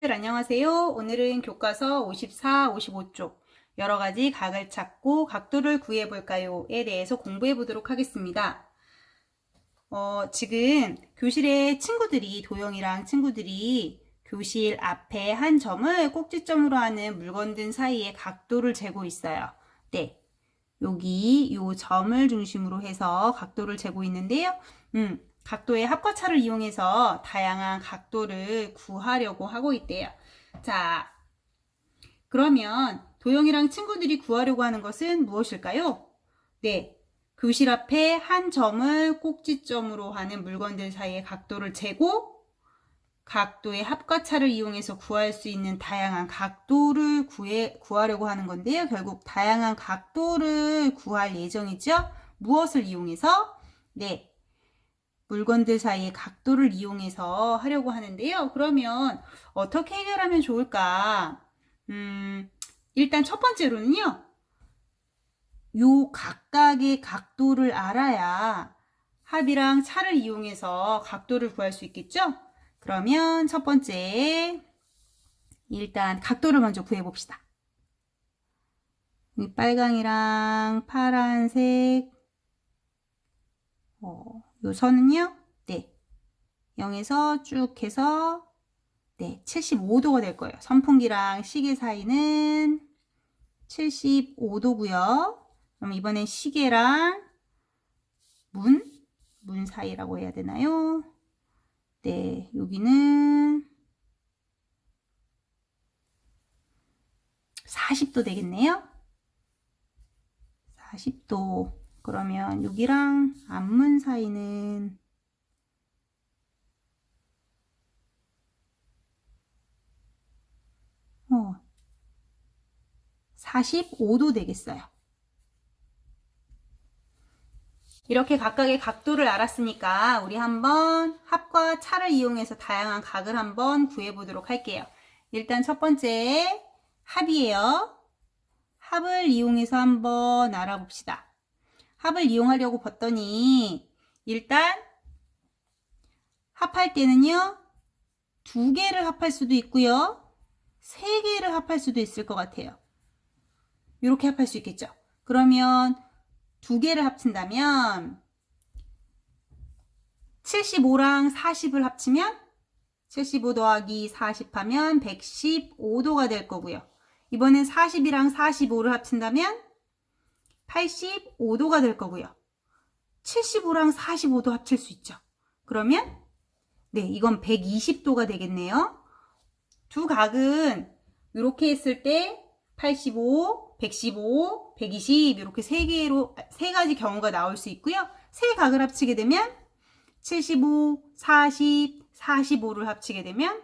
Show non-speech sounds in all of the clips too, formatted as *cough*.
안녕하세요. 오늘은 교과서 54, 55쪽 여러 가지 각을 찾고 각도를 구해 볼까요에 대해서 공부해 보도록 하겠습니다. 어, 지금 교실에 친구들이 도영이랑 친구들이 교실 앞에 한 점을 꼭지점으로 하는 물건들 사이의 각도를 재고 있어요. 네. 여기 요 점을 중심으로 해서 각도를 재고 있는데요. 음, 각도의 합과차를 이용해서 다양한 각도를 구하려고 하고 있대요. 자, 그러면 도영이랑 친구들이 구하려고 하는 것은 무엇일까요? 네, 교실 앞에 한 점을 꼭지점으로 하는 물건들 사이의 각도를 재고 각도의 합과차를 이용해서 구할 수 있는 다양한 각도를 구해, 구하려고 하는 건데요. 결국 다양한 각도를 구할 예정이죠. 무엇을 이용해서? 네, 물건들 사이의 각도를 이용해서 하려고 하는데요. 그러면 어떻게 해결하면 좋을까? 음, 일단 첫 번째로는요. 요 각각의 각도를 알아야 합이랑 차를 이용해서 각도를 구할 수 있겠죠? 그러면 첫 번째, 일단 각도를 먼저 구해 봅시다. 이 빨강이랑 파란색, 어, 요 선은요, 네. 0에서 쭉 해서, 네, 75도가 될 거예요. 선풍기랑 시계 사이는 75도고요. 그럼 이번엔 시계랑 문, 문 사이라고 해야 되나요? 네, 여기는 40도 되겠네요. 40도. 그러면 여기랑 앞문 사이는 어, 45도 되겠어요. 이렇게 각각의 각도를 알았으니까 우리 한번 합과 차를 이용해서 다양한 각을 한번 구해보도록 할게요. 일단 첫 번째 합이에요. 합을 이용해서 한번 알아봅시다. 합을 이용하려고 봤더니 일단 합할 때는요. 두 개를 합할 수도 있고요. 세 개를 합할 수도 있을 것 같아요. 이렇게 합할 수 있겠죠. 그러면 두 개를 합친다면 75랑 40을 합치면 75 더하기 40 하면 115도가 될 거고요. 이번엔 40이랑 45를 합친다면 85도가 될 거고요. 75랑 45도 합칠 수 있죠. 그러면 네, 이건 120도가 되겠네요. 두 각은 이렇게 했을 때 85, 115, 120 이렇게 세 개로 세 가지 경우가 나올 수 있고요. 세 각을 합치게 되면 75, 40, 45를 합치게 되면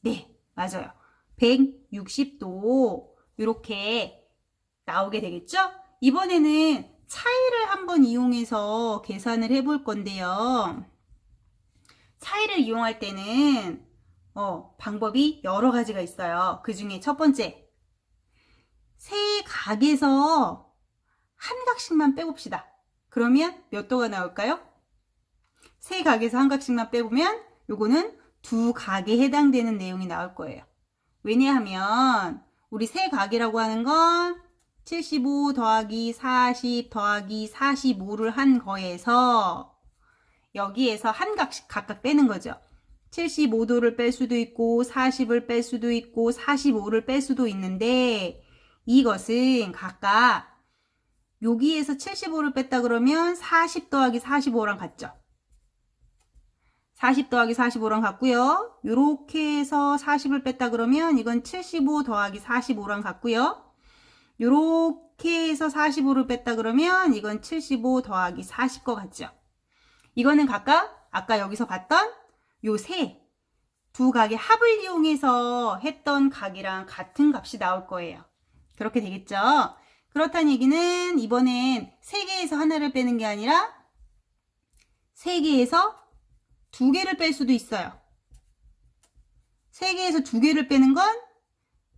네, 맞아요. 160도 이렇게 나오게 되겠죠? 이번에는 차이를 한번 이용해서 계산을 해볼 건데요. 차이를 이용할 때는 어, 방법이 여러 가지가 있어요. 그 중에 첫 번째, 세 각에서 한 각씩만 빼봅시다. 그러면 몇 도가 나올까요? 세 각에서 한 각씩만 빼보면 요거는 두 각에 해당되는 내용이 나올 거예요. 왜냐하면 우리 세 각이라고 하는 건 75 더하기 40 더하기 45를 한 거에서 여기에서 한 각씩 각각 빼는 거죠. 75도를 뺄 수도 있고 40을 뺄 수도 있고 45를 뺄 수도 있는데 이것은 각각 여기에서 75를 뺐다 그러면 40 더하기 45랑 같죠. 40 더하기 45랑 같고요. 이렇게 해서 40을 뺐다 그러면 이건 75 더하기 45랑 같고요. 이렇게 해서 45를 뺐다 그러면 이건 75 더하기 40 거 같죠. 이거는 각각 아까 여기서 봤던 요 세 두 각의 합을 이용해서 했던 각이랑 같은 값이 나올 거예요. 그렇게 되겠죠? 그렇다는 얘기는 이번엔 세 개에서 하나를 빼는 게 아니라 세 개에서 두 개를 뺄 수도 있어요. 세 개에서 두 개를 빼는 건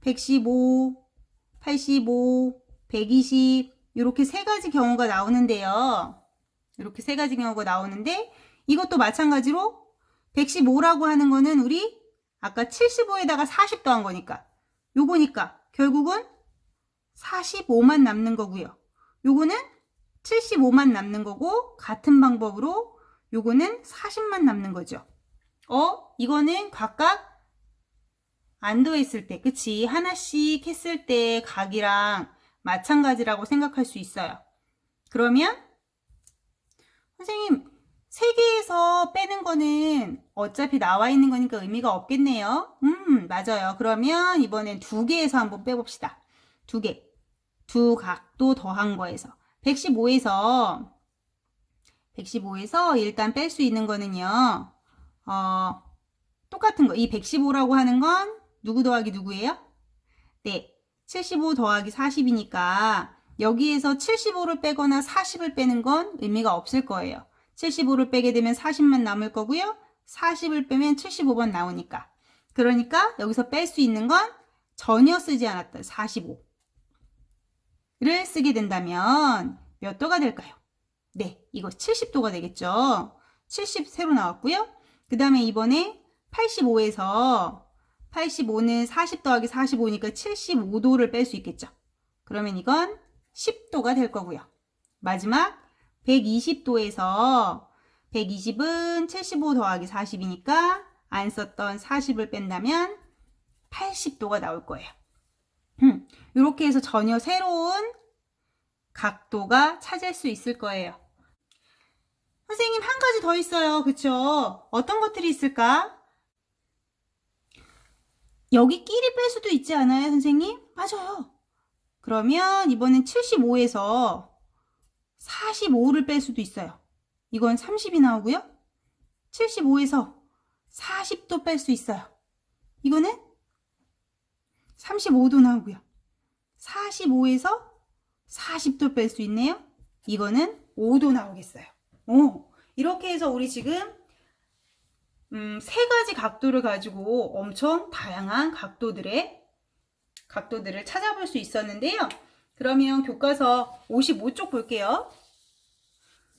115, 85, 120 이렇게 세 가지 경우가 나오는데요. 이렇게 세 가지 경우가 나오는데 이것도 마찬가지로 115라고 하는 거는 우리 아까 75에다가 40 더한 거니까. 요거니까 결국은 45만 남는 거고요. 요거는 75만 남는 거고 같은 방법으로 요거는 40만 남는 거죠. 어? 이거는 각각 안 더했을 때, 그치? 하나씩 했을 때 각이랑 마찬가지라고 생각할 수 있어요. 그러면 선생님 세 개에서 빼는 거는 어차피 나와 있는 거니까 의미가 없겠네요. 음, 맞아요. 그러면 이번엔 두 개에서 한번 빼봅시다. 두 개. 두 각도 더한 거에서. 115에서, 115에서 일단 뺄 수 있는 거는요, 어, 똑같은 거. 이 115라고 하는 건 누구 더하기 누구예요? 네. 75 더하기 40이니까 여기에서 75를 빼거나 40을 빼는 건 의미가 없을 거예요. 75를 빼게 되면 40만 남을 거고요. 40을 빼면 75번 나오니까. 그러니까 여기서 뺄 수 있는 건 전혀 쓰지 않았던 45를 쓰게 된다면 몇 도가 될까요? 네, 이거 70도가 되겠죠. 70 새로 나왔고요. 그 다음에 이번에 85에서 85는 40 더하기 45니까 75도를 뺄 수 있겠죠. 그러면 이건 10도가 될 거고요. 마지막 120도에서 120은 75 더하기 40이니까 안 썼던 40을 뺀다면 80도가 나올 거예요. 음, 이렇게 해서 전혀 새로운 각도가 찾을 수 있을 거예요. 선생님 한 가지 더 있어요. 그쵸? 어떤 것들이 있을까? 여기 끼리 뺄 수도 있지 않아요, 선생님? 맞아요. 그러면 이번엔 75에서 45를 뺄 수도 있어요. 이건 30이 나오고요. 75에서 40도 뺄 수 있어요. 이거는 35도 나오고요. 45에서 40도 뺄 수 있네요. 이거는 5도 나오겠어요. 오, 이렇게 해서 우리 지금 음, 세 가지 각도를 가지고 엄청 다양한 각도들의 각도들을 찾아볼 수 있었는데요. 그러면 교과서 55쪽 볼게요.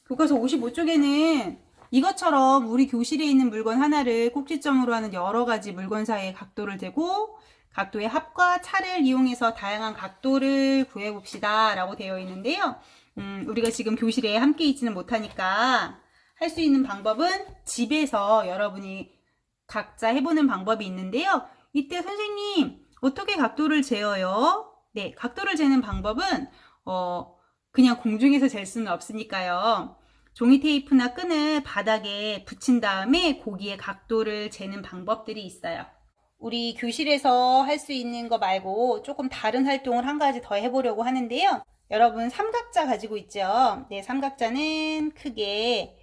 교과서 55쪽에는 이것처럼 우리 교실에 있는 물건 하나를 꼭지점으로 하는 여러 가지 물건 사이의 각도를 대고 각도의 합과 차를 이용해서 다양한 각도를 구해봅시다 라고 되어 있는데요. 음, 우리가 지금 교실에 함께 있지는 못하니까 할 수 있는 방법은 집에서 여러분이 각자 해보는 방법이 있는데요. 이때 선생님 어떻게 각도를 재어요? 네, 각도를 재는 방법은 어, 그냥 공중에서 잴 수는 없으니까요. 종이 테이프나 끈을 바닥에 붙인 다음에 고기의 각도를 재는 방법들이 있어요. 우리 교실에서 할 수 있는 거 말고 조금 다른 활동을 한 가지 더 해보려고 하는데요. 여러분 삼각자 가지고 있죠? 네, 삼각자는 크게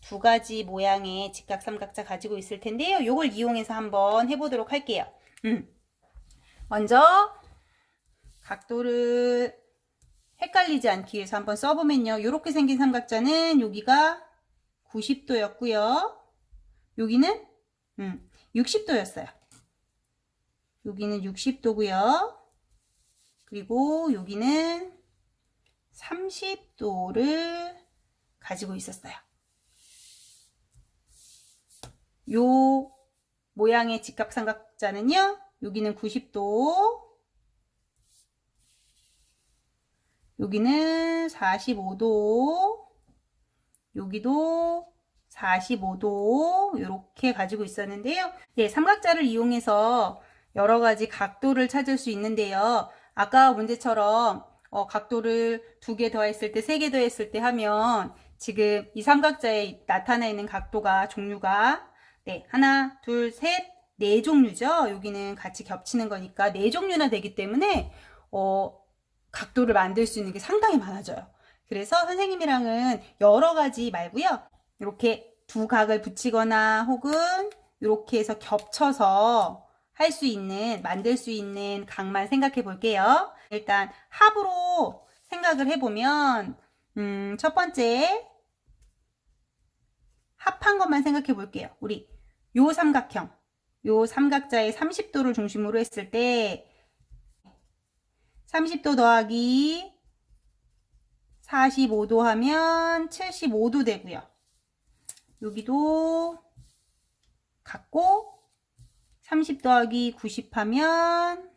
두 가지 모양의 직각 삼각자 가지고 있을 텐데요. 요걸 이용해서 한번 해보도록 할게요. 음. 먼저 각도를 헷갈리지 않기 위해서 한번 써보면요. 이렇게 생긴 삼각자는 여기가 90도였고요. 여기는 음, 60도였어요. 여기는 60도고요. 그리고 여기는 30도를 가지고 있었어요. 요 모양의 직각삼각자는요. 여기는 90도, 여기는 45도, 여기도 45도 이렇게 가지고 있었는데요. 네, 삼각자를 이용해서 여러 가지 각도를 찾을 수 있는데요. 아까 문제처럼 어, 각도를 두 개 더했을 때, 세 개 더했을 때 하면 지금 이 삼각자에 나타나 있는 각도가 종류가 네, 하나, 둘, 셋, 네 종류죠. 여기는 같이 겹치는 거니까 네 종류나 되기 때문에 어, 각도를 만들 수 있는 게 상당히 많아져요. 그래서 선생님이랑은 여러 가지 말고요. 이렇게 두 각을 붙이거나 혹은 이렇게 해서 겹쳐서 할 수 있는, 만들 수 있는 각만 생각해 볼게요. 일단 합으로 생각을 해보면, 음, 첫 번째, 합한 것만 생각해 볼게요. 우리 요 삼각형, 요 삼각자의 30도를 중심으로 했을 때 30도 더하기 45도 하면 75도 되고요. 여기도 같고 30 더하기 90 하면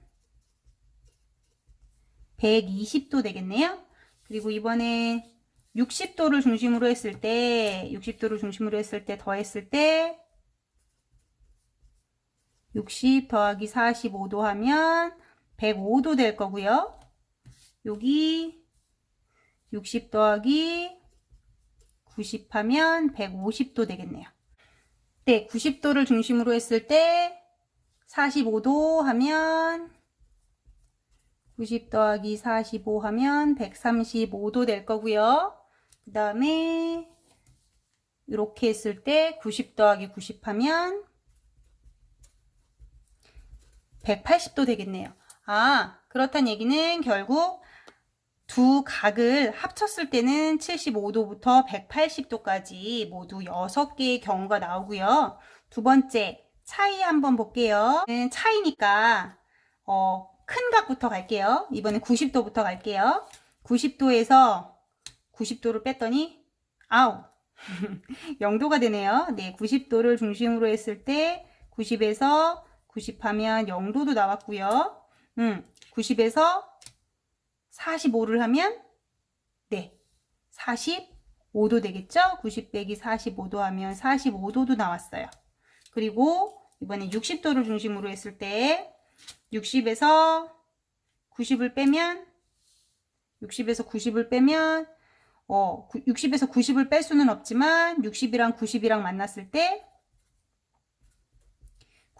120도 되겠네요. 그리고 이번에 60도를 중심으로 했을 때, 60도를 중심으로 했을 때, 더했을 때, 60 더하기 45도 하면 105도 될 거고요. 여기 60 더하기 90 하면 150도 되겠네요. 네, 90도를 중심으로 했을 때 45도 하면 90 더하기 45 하면 135도 될 거고요. 그 다음에 이렇게 했을 때 90 더하기 90 하면 180도 되겠네요. 아, 그렇단 얘기는 결국 두 각을 합쳤을 때는 75도부터 180도까지 모두 6개의 경우가 나오고요. 두 번째, 차이 한번 볼게요. 음, 차이니까 어, 큰 각부터 갈게요. 이번엔 90도부터 갈게요. 90도에서 90도를 뺐더니 아우 0도가 *laughs* 되네요. 네, 90도를 중심으로 했을 때 90에서 90 하면 0도도 나왔고요. 음, 90에서 45를 하면 네, 45도 되겠죠? 90 빼기 45도 하면 45도도 나왔어요. 그리고 이번에 60도를 중심으로 했을 때 60에서 90을 빼면 60에서 90을 빼면 어, 60에서 90을 뺄 수는 없지만 60이랑 90이랑 만났을 때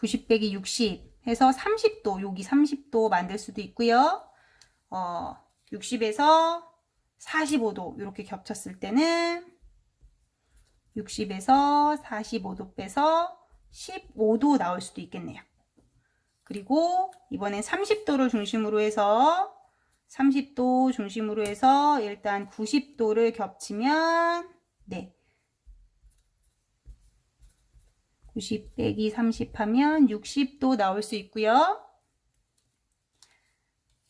90 빼기 60 해서 30도, 여기 30도 만들 수도 있고요. 어, 60에서 45도 이렇게 겹쳤을 때는 60에서 45도 빼서 15도 나올 수도 있겠네요. 그리고 이번엔 30도를 중심으로 해서 30도 중심으로 해서 일단 90도를 겹치면 네. 90 빼기 30 하면 60도 나올 수 있고요.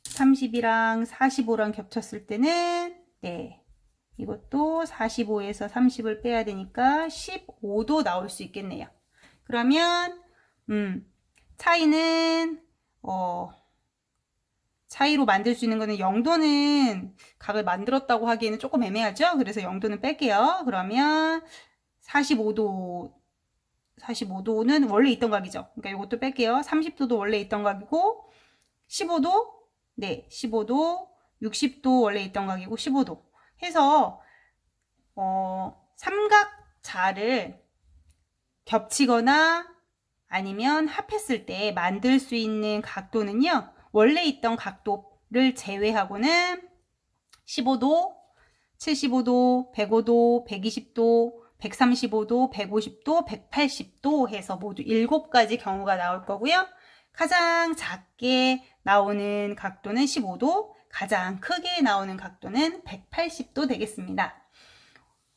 30이랑 45랑 겹쳤을 때는 네. 이것도 45에서 30을 빼야 되니까 15도 나올 수 있겠네요. 그러면 음, 차이는 어 차이로 만들 수 있는 거는 0도는 각을 만들었다고 하기에는 조금 애매하죠? 그래서 0도는 뺄게요. 그러면 45도 45도는 원래 있던 각이죠. 그러니까 이것도 뺄게요. 30도도 원래 있던 각이고 15도 네, 15도 60도 원래 있던 각이고 15도 해서 어, 삼각자를 겹치거나 아니면 합했을 때 만들 수 있는 각도는요. 원래 있던 각도를 제외하고는 15도, 75도, 105도, 120도, 135도, 150도, 180도 해서 모두 7가지 경우가 나올 거고요. 가장 작게 나오는 각도는 15도, 가장 크게 나오는 각도는 180도 되겠습니다.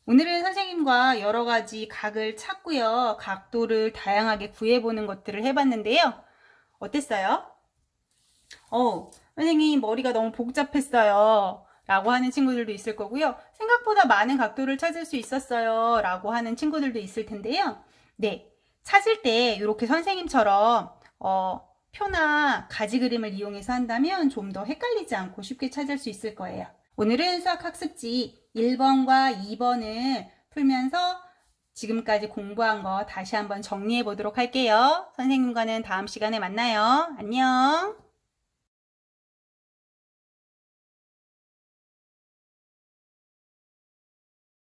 오늘은 선생님과 여러 가지 각을 찾고요. 각도를 다양하게 구해보는 것들을 해봤는데요. 어땠어요? 어, 선생님 머리가 너무 복잡했어요. 라고 하는 친구들도 있을 거고요. 생각보다 많은 각도를 찾을 수 있었어요. 라고 하는 친구들도 있을 텐데요. 네. 찾을 때 이렇게 선생님처럼 어, 표나 가지 그림을 이용해서 한다면 좀 더 헷갈리지 않고 쉽게 찾을 수 있을 거예요. 오늘은 수학 학습지 1번과 2번을 풀면서 지금까지 공부한 거 다시 한번 정리해 보도록 할게요. 선생님과는 다음 시간에 만나요. 안녕.